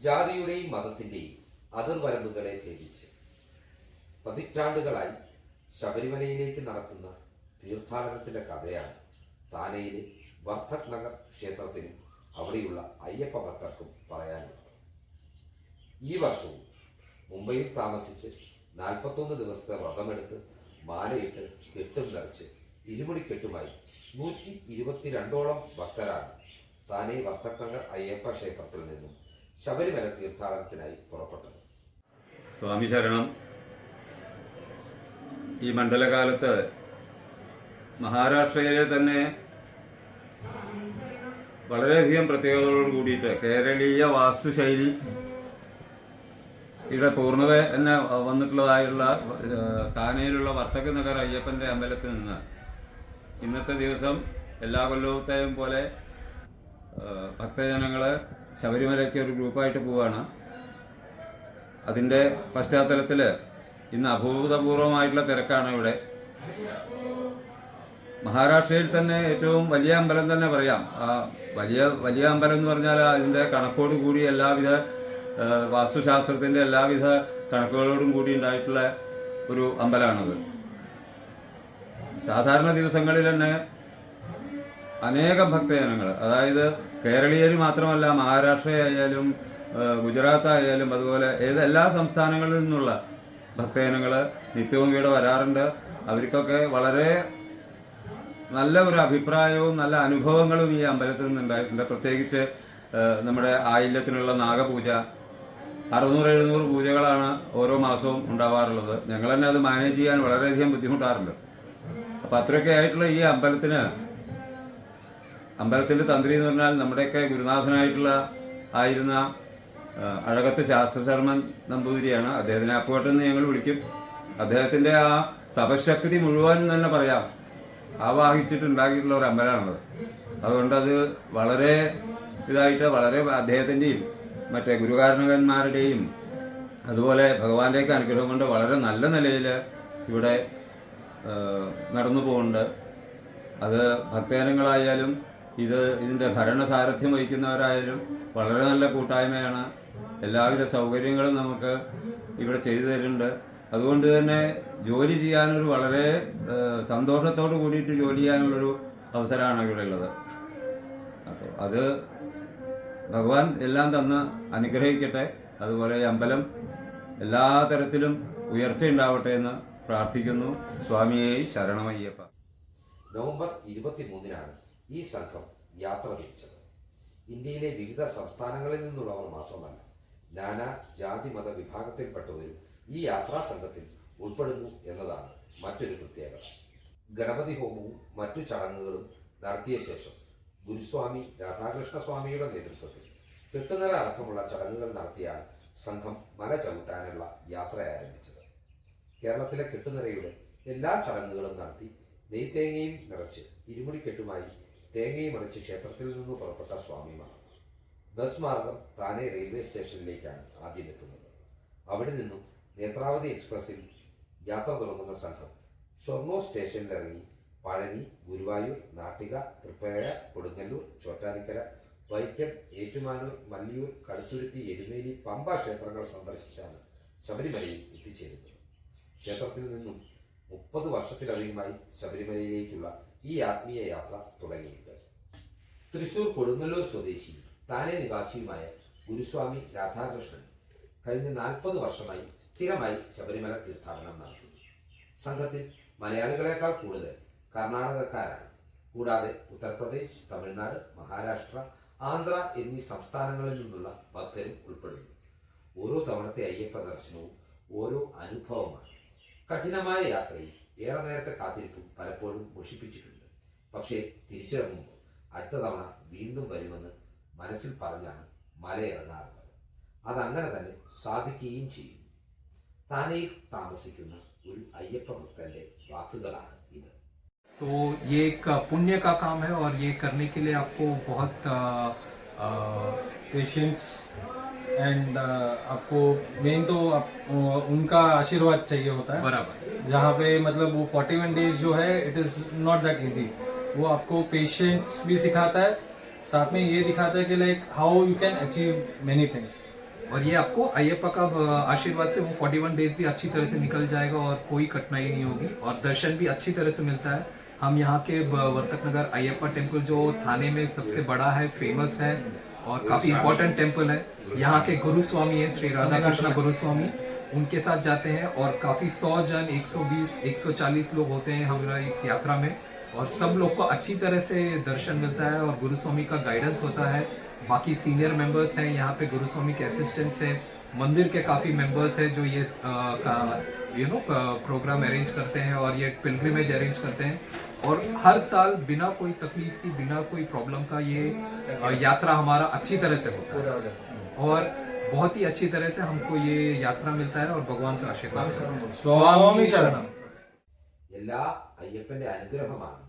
ജാതിയുടെയും മതത്തിന്റെയും അതിർവരമ്പുകളെ ഭേദിച്ച് പതിറ്റാണ്ടുകളായി ശബരിമലയിലേക്ക് നടത്തുന്ന തീർത്ഥാടനത്തിന്റെ കഥയാണ് താനയിലെ വർദ്ധക് നഗർ ക്ഷേത്രത്തിനും അവിടെയുള്ള അയ്യപ്പ ഭക്തർക്കും പറയാനുള്ളത്. ഈ വർഷവും മുംബൈയിൽ താമസിച്ച് നാൽപ്പത്തൊന്ന് ദിവസത്തെ വ്രതമെടുത്ത് മാലയിട്ട് കെട്ടും നിറച്ച് ഇരുമുടിക്കെട്ടുമായി നൂറ്റി ഇരുപത്തിരണ്ടോളം ഭക്തരാണ്. താനെ നഗർ അയ്യപ്പ ക്ഷേത്രത്തിൽ നിന്നും ശബരിമല തീർത്ഥാടനത്തിനായി പുറപ്പെട്ടത്. സ്വാമി ശരണം. ഈ മണ്ഡലകാലത്ത് മഹാരാഷ്ട്രയിലെ തന്നെ വളരെയധികം പ്രത്യേകതകളോട് കൂടിയിട്ട് കേരളീയ വാസ്തുശൈലി ഇവിടെ പൂർണത തന്നെ വന്നിട്ടുള്ളതായുള്ള താനയിലുള്ള വർത്തക നഗർ അയ്യപ്പന്റെ അമ്പലത്തിൽ നിന്ന് ഇന്നത്തെ ദിവസം എല്ലാ കൊല്ലത്തെയും പോലെ ഭക്തജനങ്ങൾ ശബരിമലയ്ക്ക് ഒരു ഗ്രൂപ്പായിട്ട് പോവുകയാണ് അതിന്റെ പശ്ചാത്തലത്തിൽ ഇന്ന് അഭൂതപൂർവമായിട്ടുള്ള തിരക്കാണ് ഇവിടെ. മഹാരാഷ്ട്രയിൽ തന്നെ ഏറ്റവും വലിയ അമ്പലം തന്നെ പറയാം. വലിയ വലിയ അമ്പലം എന്ന് പറഞ്ഞാൽ അതിന്റെ കണക്കോട് കൂടി എല്ലാവിധ വാസ്തുശാസ്ത്രത്തിന്റെ എല്ലാവിധ കണക്കുകളോടും കൂടി ഉണ്ടായിട്ടുള്ള ഒരു അമ്പലമാണത് സാധാരണ ദിവസങ്ങളിൽ തന്നെ അനേകം ഭക്തജനങ്ങൾ അതായത് കേരളീയർ മാത്രമല്ല മഹാരാഷ്ട്രയായാലും ഗുജറാത്ത് ആയാലും അതുപോലെ ഏത് എല്ലാ സംസ്ഥാനങ്ങളിൽ നിന്നുള്ള ഭക്തജനങ്ങൾ നിത്യവും ഇവിടെ വരാറുണ്ട്. അവർക്കൊക്കെ വളരെ നല്ല ഒരു അഭിപ്രായവും നല്ല അനുഭവങ്ങളും ഈ അമ്പലത്തിൽ നിന്നുണ്ടായിട്ടുണ്ട് പ്രത്യേകിച്ച് നമ്മുടെ ആയില്യത്തിനുള്ള നാഗപൂജ. അറുന്നൂറ് എഴുന്നൂറ് പൂജകളാണ് ഓരോ മാസവും ഉണ്ടാവാറുള്ളത്. ഞങ്ങൾ തന്നെ അത് മാനേജ് ചെയ്യാൻ വളരെയധികം ബുദ്ധിമുട്ടാറുണ്ട്. അപ്പം അത്രയൊക്കെ ആയിട്ടുള്ള ഈ അമ്പലത്തിന് അമ്പലത്തിന്റെ തന്ത്രി എന്ന് പറഞ്ഞാൽ നമ്മുടെയൊക്കെ ഗുരുനാഥനായിട്ടുള്ള ആയിരുന്ന അഴകത്ത് ശാസ്ത്രശർമ്മൻ നമ്പൂതിരിയാണ്. അദ്ദേഹത്തിനെ അപ്പുവട്ടെന്ന് ഞങ്ങൾ വിളിക്കും. അദ്ദേഹത്തിന്റെ ആ തപശക്തി മുഴുവൻ തന്നെ പറയാം. ആവാഹിച്ചിട്ടുണ്ടാക്കിയിട്ടുള്ള ഒരു അമ്പലമാണത് അതുകൊണ്ട് അത് വളരെ ഇതായിട്ട് വളരെ അദ്ദേഹത്തിന്റെയും മറ്റേ ഗുരുകാരണകന്മാരുടെയും അതുപോലെ ഭഗവാന്റെയൊക്കെ അനുഗ്രഹം കൊണ്ട് വളരെ നല്ല നിലയിൽ ഇവിടെ നടന്നു പോകുന്നുണ്ട് അത് ഭക്തജനങ്ങളായാലും ഇത് ഇതിന്റെ ഭരണസാരഥ്യം വഹിക്കുന്നവരായാലും വളരെ നല്ല കൂട്ടായ്മയാണ്. എല്ലാവിധ സൗകര്യങ്ങളും നമുക്ക് ഇവിടെ ചെയ്തു തരുന്നുണ്ട്. അതുകൊണ്ട് തന്നെ ജോലി ചെയ്യാനൊരു വളരെ സന്തോഷത്തോട് കൂടിയിട്ട് ജോലി ചെയ്യാനുള്ളൊരു അവസരമാണ് ഇവിടെ ഉള്ളത്. അപ്പോൾ അത് ഭഗവാൻ എല്ലാം തന്ന് അനുഗ്രഹിക്കട്ടെ. അതുപോലെ അമ്പലം എല്ലാ തരത്തിലും ഉയർച്ചയുണ്ടാവട്ടെ എന്ന് പ്രാർത്ഥിക്കുന്നു. സ്വാമിയെ ശരണമയ്യപ്പ. നവംബർ ഇരുപത്തിമൂന്നിനാണ് ഈ സംഘം യാത്ര തിരിച്ചത്. ഇന്ത്യയിലെ വിവിധ സംസ്ഥാനങ്ങളിൽ നിന്നുള്ളവർ മാത്രമല്ല നാനാ ജാതി മത വിഭാഗത്തിൽപ്പെട്ടവരും ഈ യാത്രാ സംഘത്തിൽ ഉൾപ്പെടുന്നു എന്നതാണ് മറ്റൊരു പ്രത്യേകത. ഗണപതി ഹോമവും മറ്റു ചടങ്ങുകളും നടത്തിയ ശേഷം ഗുരുസ്വാമി രാധാകൃഷ്ണ സ്വാമിയുടെ നേതൃത്വത്തിൽ കെട്ടുനിറ അടക്കമുള്ള ചടങ്ങുകൾ നടത്തിയാണ് സംഘം മല ചവിട്ടാനുള്ള യാത്ര ആരംഭിച്ചത് കേരളത്തിലെ കെട്ടുനിറയുടെ എല്ലാ ചടങ്ങുകളും നടത്തി നെയ്ത്തേങ്ങയും നിറച്ച് ഇരുമുടിക്കെട്ടുമായി തേങ്ങയും അടച്ച് ക്ഷേത്രത്തിൽ നിന്ന് പുറപ്പെട്ട സ്വാമിമാർ. ബസ് മാർഗം താനെ റെയിൽവേ സ്റ്റേഷനിലേക്കാണ് ആദ്യം എത്തുന്നത്. അവിടെ നിന്നും നേത്രാവതി എക്സ്പ്രസിൽ യാത്ര തുടങ്ങുന്ന സംഘം ഷൊർണൂർ സ്റ്റേഷനിലിറങ്ങി പഴനി ഗുരുവായൂർ നാട്ടിക തൃപ്പേഴ കൊടുങ്ങല്ലൂർ ചോറ്റാനിക്കര വൈക്കം ഏറ്റുമാനൂർ മല്ലിയൂർ കടുത്തുരുത്തി എരുമേലി പമ്പ ക്ഷേത്രങ്ങൾ സന്ദർശിച്ചാണ് ശബരിമലയിൽ എത്തിച്ചേരുന്നത്. ക്ഷേത്രത്തിൽ നിന്നും മുപ്പത് വർഷത്തിലധികമായി ശബരിമലയിലേക്കുള്ള ഈ ആത്മീയ യാത്ര തുടങ്ങിയിട്ടുണ്ട്. തൃശൂർ കൊടുങ്ങല്ലൂർ സ്വദേശി താനെ നിവാസിയുമായ ഗുരുസ്വാമി രാധാകൃഷ്ണൻ കഴിഞ്ഞ നാൽപ്പത് വർഷമായി സ്ഥിരമായി ശബരിമല തീർത്ഥാടനം നടത്തുന്നു. സംഘത്തിൽ മലയാളികളെക്കാൾ കൂടുതൽ കർണാടകക്കാരാണ്. കൂടാതെ ഉത്തർപ്രദേശ് തമിഴ്നാട് മഹാരാഷ്ട്ര ആന്ധ്ര എന്നീ സംസ്ഥാനങ്ങളിൽ നിന്നുള്ള ഭക്തരും ഉൾപ്പെടുന്നു. ഓരോ തവണത്തെ അയ്യപ്പ ദർശനവും ഓരോ അനുഭവമാണ്. കഠിനമായ യാത്രയിൽ ഏറെ നേരത്തെ കാത്തിരിപ്പും പലപ്പോഴും മുഷിപ്പിച്ചിട്ടുണ്ട് പക്ഷേ തിരിച്ചിറങ്ങുമ്പോൾ അടുത്ത തവണ വീണ്ടും വരുമെന്ന് മനസ്സിൽ പറഞ്ഞാണ് മലയിറങ്ങാറുള്ളത് അതങ്ങനെ തന്നെ സാധിക്കുകയും ചെയ്യും താനയിൽ താമസിക്കുന്ന ഒരു അയ്യപ്പ ഭക്തന്റെ വാക്കുകളാണ് ഇത് तो ये एक पुण्य का काम है और ये करने के लिए आपको बहुत पेशेंस एंड आपको मेन तो आप, उनका आशीर्वाद चाहिए होता है। बराबर। जहाँ पे मतलब वो 41 डेज़ जो है it is not that easy वो आपको पेशेंस भी सिखाता है साथ में ये दिखाता है कि like how you can achieve many things और ये आपको अयप्पा का आशीर्वाद से वो 41 डेज़ भी अच्छी तरह से निकल जाएगा और कोई कठिनाई नहीं होगी। और दर्शन भी अच्छी तरह से मिलता है। हम यहाँ के वर्तक नगर अयप्पा टेंपल जो थाने में सबसे बड़ा है फ़ेमस है और काफ़ी इम्पोर्टेंट टेंपल है। यहाँ के गुरु स्वामी है श्री राधा कृष्ण गुरु स्वामी। उनके साथ जाते हैं और काफ़ी सौ जन 120 140 लोग होते हैं हमारा इस यात्रा में। और सब लोग को अच्छी तरह से दर्शन मिलता है और गुरु स्वामी का गाइडेंस होता है। बाकी सीनियर मेंबर्स हैं यहाँ पे गुरु स्वामी के असिस्टेंट्स हैं। मंदिर के काफ़ी मेंबर्स हैं जो ये अ, का यू नो प्रोग्राम अरेंज करते हैं और ये पिलग्रिमेज अरेंज करते हैं और हर साल बिना कोई तकलीफ की बिना कोई प्रॉब्लम का ये अ, यात्रा हमारा अच्छी तरह से होता है और बहुत ही अच्छी तरह से हमको ये यात्रा मिलता है और भगवान का आशीर्वाद मिलता है। स्वामी शरणम എല്ലാ അയ്യപ്പന്റെ അനുഗ്രഹമാണ്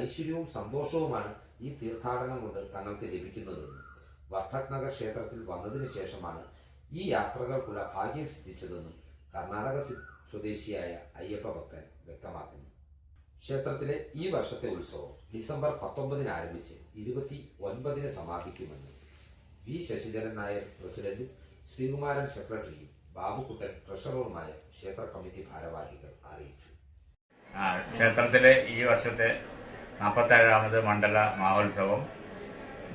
ഐശ്വര്യവും സന്തോഷവുമാണ് ഈ തീർത്ഥാടനം കൊണ്ട് തങ്ങൾക്ക് ലഭിക്കുന്നതെന്നും വർദ്ധക് നഗർ ക്ഷേത്രത്തിൽ വന്നതിന് ശേഷമാണ് ഈ യാത്രകൾക്കുള്ള ഭാഗ്യം സിദ്ധിച്ചതെന്നും കർണാടക സ്വദേശിയായ അയ്യപ്പ ഭക്തൻ വ്യക്തമാക്കുന്നു. ക്ഷേത്രത്തിലെ ഈ വർഷത്തെ ഉത്സവം ഡിസംബർ പത്തൊമ്പതിന് ആരംഭിച്ച് ഇരുപത്തി ഒൻപതിന് സമാപിക്കുമെന്ന് വി ശശിധരൻ നായർ പ്രസിഡന്റും ശ്രീകുമാരൻ സെക്രട്ടറിയും ബാബുക്കുട്ടൻ ട്രഷററുമായ ക്ഷേത്ര കമ്മിറ്റി ഭാരവാഹികൾ അറിയിച്ചു. ക്ഷേത്രത്തിലെ ഈ വർഷത്തെ നാൽപ്പത്തേഴാമത് മണ്ഡല മഹോത്സവം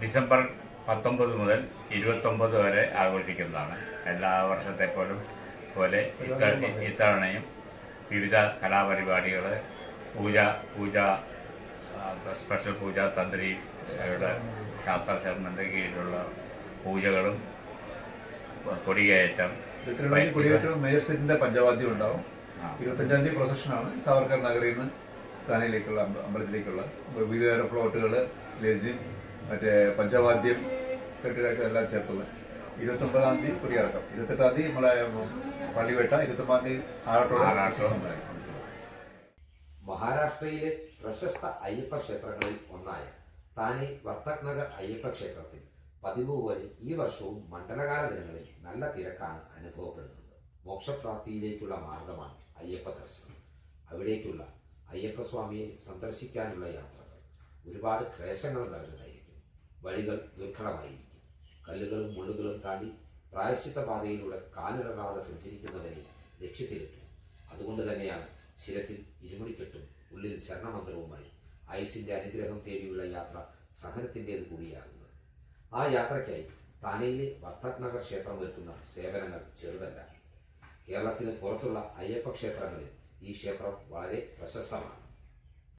ഡിസംബർ പത്തൊമ്പത് മുതൽ ഇരുപത്തൊമ്പത് വരെ ആഘോഷിക്കുന്നതാണ്. എല്ലാ വർഷത്തെ പോലും പോലെ ഇത്തവണയും വിവിധ കലാപരിപാടികൾ പൂജ പൂജ സ്പെഷ്യൽ പൂജ തന്ത്രി അവരുടെ ശാസ്ത്ര ശർമ്മന്റെ കീഴിലുള്ള പൂജകളും കൊടികയറ്റം കൊടികയറ്റം മേയർ സെറ്റിന്റെ പഞ്ചവാദ്യം ഉണ്ടാവും. ഇരുപത്തഞ്ചാം തീയതി പ്രൊസഷനാണ്. സാവർക്കർ നഗറിൽ നിന്ന് താനയിലേക്കുള്ള അമ്പലത്തിലേക്കുള്ള. വിവിധ ഫ്ലോട്ടുകൾ ലെസിം മറ്റേ പഞ്ചവാദ്യം കെട്ടുകാഴ്ച എല്ലാം ചേർത്തുള്ള. ഇരുപത്തൊമ്പതാം തീയതി കൊടിയിറക്കം. ഇരുപത്തെട്ടാം തീയതി നമ്മളെ പള്ളിവേട്ട ഇരുപത്തൊമ്പതാം തീയതി ആറാട്ടോടെ മഹാരാഷ്ട്രയിലെ പ്രശസ്ത അയ്യപ്പ ക്ഷേത്രങ്ങളിൽ ഒന്നായ താനെ വർത്തക് നഗർ അയ്യപ്പ ക്ഷേത്രത്തിൽ പതിവ് പോലെ ഈ വർഷവും മണ്ഡലകാല ദിനങ്ങളിൽ നല്ല തിരക്കാണ് അനുഭവപ്പെടുന്നത്. മോക്ഷപ്രാപ്തിയിലേക്കുള്ള മാർഗമാണ് അയ്യപ്പ ദർശനം. അവിടേക്കുള്ള അയ്യപ്പസ്വാമിയെ സന്ദർശിക്കാനുള്ള യാത്രകൾ. ഒരുപാട് ക്ലേശങ്ങൾ നിറഞ്ഞതായിരിക്കും വഴികൾ ദുർഘടമായിരിക്കും കല്ലുകളും മുള്ളുകളും താണ്ടി പ്രായശ്ചിത്ത പാതയിലൂടെ കാലിടറാതെ സഞ്ചരിക്കുന്നവരെ ലക്ഷ്യത്തിലെത്തും അതുകൊണ്ട് തന്നെയാണ് ശിരസിൽ ഇരുമുടിക്കെട്ടും ഉള്ളിൽ ശരണമന്ത്രവുമായി ഐസിന്റെ അനുഗ്രഹം തേടിയുള്ള യാത്ര സഹനത്തിന്റേത് കൂടിയാകുന്നത്. ആ യാത്രയ്ക്കായി താനയിലെ നഗർ ക്ഷേത്രം ഒരുക്കുന്ന സേവനങ്ങൾ ചെറുതല്ല. കേരളത്തിന് പുറത്തുള്ള അയ്യപ്പ ക്ഷേത്രങ്ങളിൽ ഈ ക്ഷേത്രം വളരെ പ്രശസ്തമാണ്.